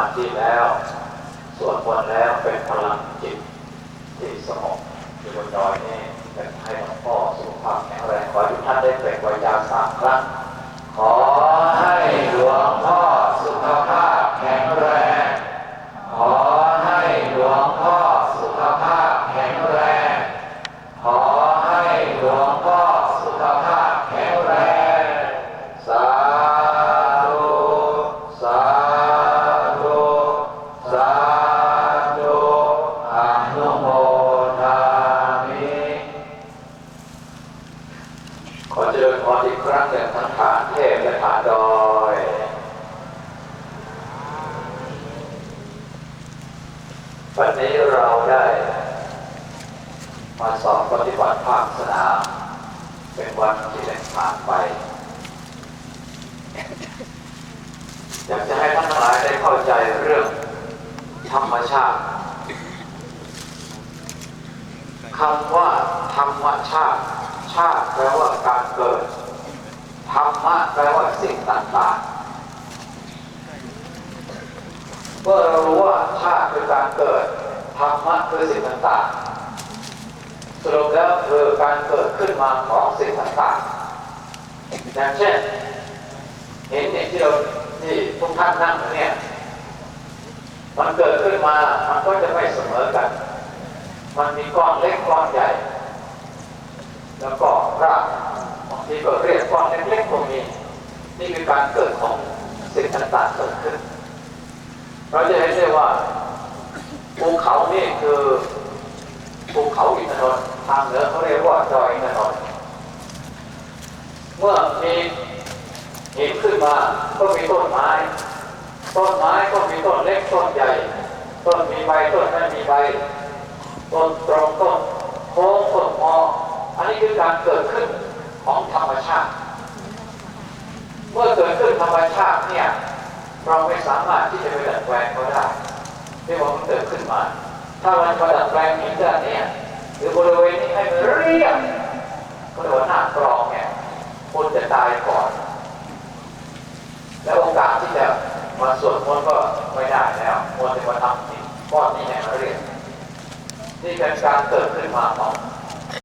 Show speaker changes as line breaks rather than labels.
มาธิแล้วส่วนมนแล้วเป็นพลังจิตที่สงบอยู่บนดอยนี่เป็นให้หลวงพ่อสุขภาพแข็งแรงขอทุกท่านได้เป็นวิญญาสามครั้งขอ ญพรอีกครั้งหนึ่งทั้งฐานเทพและฐานดอยวันนี้เราได้ มาสอบปฏิบัติภาคสนามเป็นวันที่หนึ่งผ่านไปอยากจะให้ท่านทั้งหลายได้เข้าใจเรื่องธรรมชาติคำว่าธรรมชาติ ชาติแปลว่าการเกิด ธรรมะแปลว่าสิ่งต่างๆ เมื่อเรารู้ว่าชาติคือการเกิด ธรรมะคือสิ่งต่างๆ สรุปแล้วคือการเกิดขึ้นมาของสิ่งต่างๆ อย่างเช่นเห็นอย่างที่เราที่ทุกท่านนั่งเนี่ยมันเกิดขึ้นมา มันก็จะไม่เสมอกัน มันมีก้อนเล็กก้อนใหญ่ แล้วก็รากบางทีก็เรียกก้อนเล็กๆก็มีนี่คือการเกิดของสิ่งต่างๆเกิดขึ้น เราจะเห็นได้ว่าภูเขานี่คือภูเขาอินทนนท์ทางเหนือเขาเรียกว่าดอยอินทนนท์เมื่อมีหินขึ้นมาก็มีต้นไม้ ต้นไม้ก็มีต้นเล็กต้นใหญ่ ต้นมีใบต้นไม่มีใบ ต้นตรงต้นโค้งต้นงออันนี้ คือการเกิดขึ้นของธรรมชาติ เมื่อเกิดขึ้นธรรมชาติเนี่ยเราไม่สามารถที่จะไปดัดแปลงเขาได้ที่ว่ามันเกิดขึ้นมา ถ้ามันมาดัดแปลงหินด้านเนี่ยหรือบริเวณนี้ให้มันเรียบก็เรียกว่าหน้ากรองเนี่ยคนจะตายก่อน แล้วโอกาสที่จะมาสวดมนต์ก็ไม่ได้แล้วมนต์จะมาทำหินก้อนนี้ให้มันเรียบนี่เป็นการเกิดขึ้นมาของ